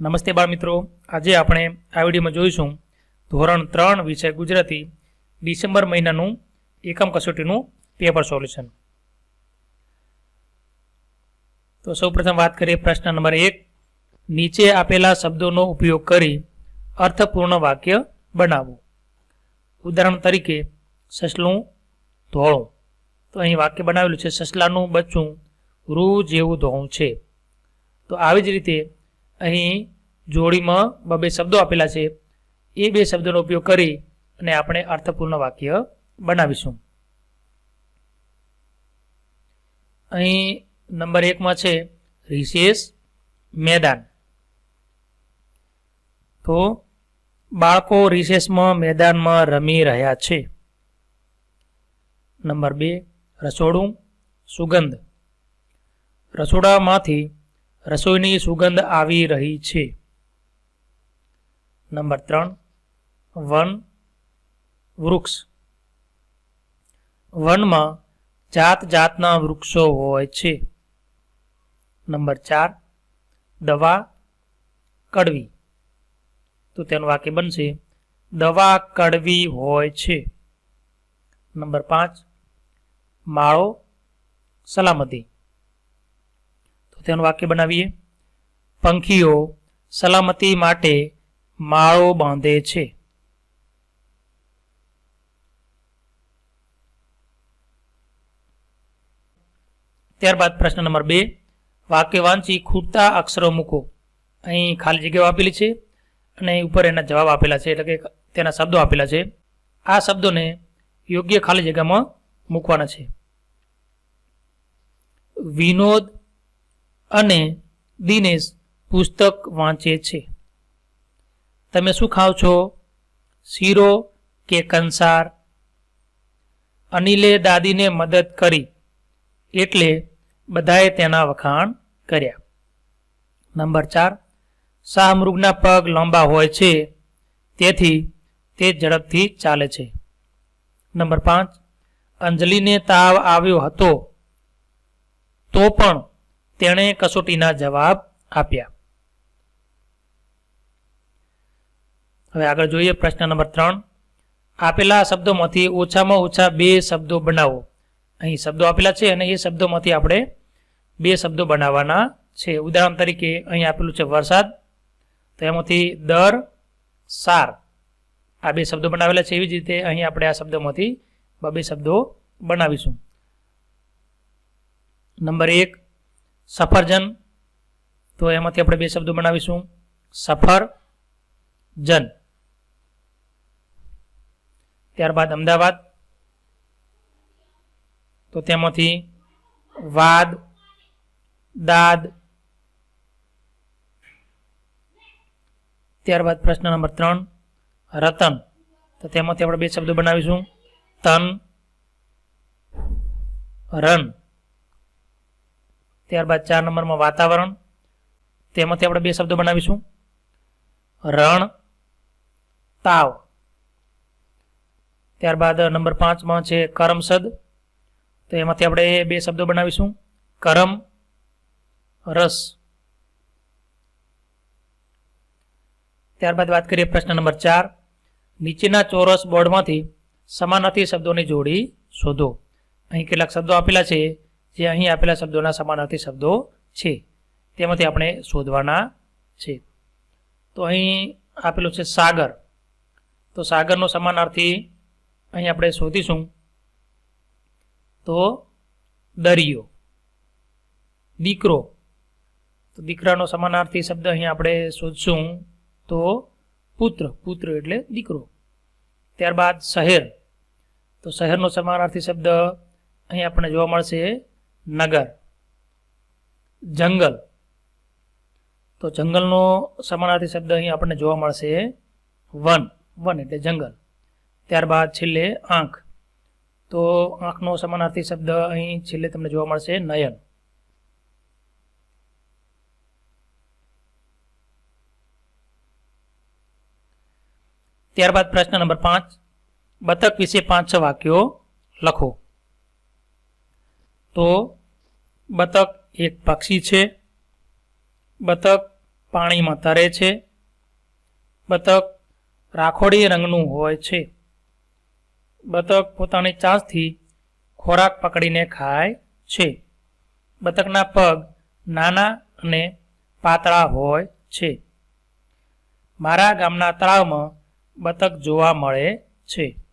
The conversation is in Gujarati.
નમસ્તે બાળ મિત્રો આજે આપણે આ વિડીયોમાં જોઈશું ધોરણ ત્રણ વિષય ગુજરાતી ડિસેમ્બર મહિનાનું એકમ કસોટીનું પેપર સોલ્યુશન. તો સૌપ્રથમ વાત કરીએ પ્રશ્ન નંબર એક. નીચે આપેલા શબ્દોનો ઉપયોગ કરી અર્થપૂર્ણ વાક્ય બનાવો. ઉદાહરણ તરીકે, સસલું ધોળું. તો અહીં વાક્ય બનાવેલું છે, સસલાનું બચ્ચું રૂ જેવું ધોળું છે. તો આવી જ રીતે અહીં જોડીમાં બબે શબ્દો આપેલા છે. એ બે શબ્દોનો ઉપયોગ કરી અને આપણે અર્થપૂર્ણ વાક્ય બનાવીશું. અહીં નંબર એકમાં છે રિશેષ મેદાન. તો બાળકો રિશેષમાં મેદાનમાં રમી રહ્યા છે. નંબર બે, રસોડું સુગંધ. રસોડામાંથી રસોઈની સુગંધ આવી રહી છે. નંબર ત્રણ. વન વૃક્ષ. વનમાં જાત જાતના વૃક્ષો હોય છે. નંબર ચાર. દવા કડવી. તો તેનું વાક્ય બનશે, દવા કડવી હોય છે. નંબર પાંચ. માળો સલામતી. તેનું વાક્ય બનાવીએ. પંખીઓ સલામતી માટે માળો બાંધે છે. ત્યારબાદ પ્રશ્ન નંબર બે. વાક્ય વાંચી ખૂટતા અક્ષરો મૂકો. અહીં ખાલી જગ્યાઓ આપેલી છે અને ઉપર એના જવાબ આપેલા છે, એટલે કે તેના શબ્દો આપેલા છે. આ શબ્દોને યોગ્ય ખાલી જગ્યામાં મૂકવાના છે. વિનોદ અને દિનેશ પુસ્તક વાંચે છે. તમે શું ખાવ છો? શીરો કે કંસાર? અનિલે દાદીને મદદ કરી એટલે બધાએ તેના વખાણ કર્યા. નંબર ચાર. શાહમૃગના પગ લાંબા હોય છે, તેથી તે ઝડપથી ચાલે છે. નંબર પાંચ. અંજલિને તાવ આવ્યો હતો, તો પણ તેણે કસોટીના જવાબ આપ્યા. હવે આગળ જોઈએ પ્રશ્ન નંબર ત્રણ. આપેલા શબ્દોમાંથી ઓછામાં ઓછા બે શબ્દો બનાવો. અહીં શબ્દો આપેલા છે અને એ શબ્દોમાંથી આપણે બે શબ્દો બનાવવાના છે. ઉદાહરણ તરીકે અહીં આપેલું છે વરસાદ, તો એમાંથી દર, સાર. આ બે શબ્દો બનાવેલા છે એવી જ રીતે અહીં આપણે આ શબ્દોમાંથી બે શબ્દો બનાવીશું. નંબર એક સફરજન. તો એમાંથી આપણે બે શબ્દો બનાવીશું. સફર જન ત્યારબાદ અમદાવાદ. તો તેમાંથી વાદ, દાદ. ત્યારબાદ પ્રશ્ન નંબર ત્રણ, રતન. તો તેમાંથી આપણે બે શબ્દો બનાવીશું. તન રન ત્યારબાદ ચાર નંબરમાં વાતાવરણ. તેમાંથી આપણે બે શબ્દો બનાવીશું. રણ, તાવ. ત્યારબાદ નંબર પાંચમાં છે કરમસદ. તો એમાંથી આપણે બે શબ્દો બનાવીશું. કરમ, રસ. ત્યારબાદ વાત કરીએ પ્રશ્ન નંબર ચાર. નીચેના ચોરસ બોર્ડમાંથી સમાનાર્થી શબ્દોની જોડી શોધો. અહીં કેટલાક શબ્દો આપેલા છે. જે અહીં આપેલા શબ્દોના સમાનાર્થી શબ્દો છે. તેમાંથી આપણે શોધવાના છે. તો અહીં આપેલું છે સાગર. તો સાગરનો સમાનાર્થી અહીં આપણે શોધીશું. તો દરિયો. દીકરો. તો દીકરાનો સમાનાર્થી શબ્દ અહીં આપણે શોધશું. તો પુત્ર. પુત્ર એટલે દીકરો. ત્યારબાદ શહેર. તો શહેરનો સમાનાર્થી શબ્દ અહીં આપણને જોવા મળશે નગર, જંગલ. તો જંગલનો સમાનાર્થી શબ્દ અહીં આપણને જોવા મળશે વન વન એટલે જંગલ. ત્યારબાદ છેલ્લે આંખ. તો આંખનો સમાનાર્થી શબ્દ અહીં છેલ્લે તમને જોવા મળશે નયન. ત્યારબાદ પ્રશ્ન નંબર પાંચ. બતક વિશે પાંચ છ વાક્યો લખો. તો બતક એક પક્ષી છે, બતક પાણીમાં તરે છે, બતક રાખોડી રંગનું હોય છે, બતક પોતાની ચાંચથી ખોરાક પકડીને ખાય છે, બતકના પગ નાના અને પાતળા હોય છે. મારા ગામના તળાવમાં બતક જોવા મળે છે.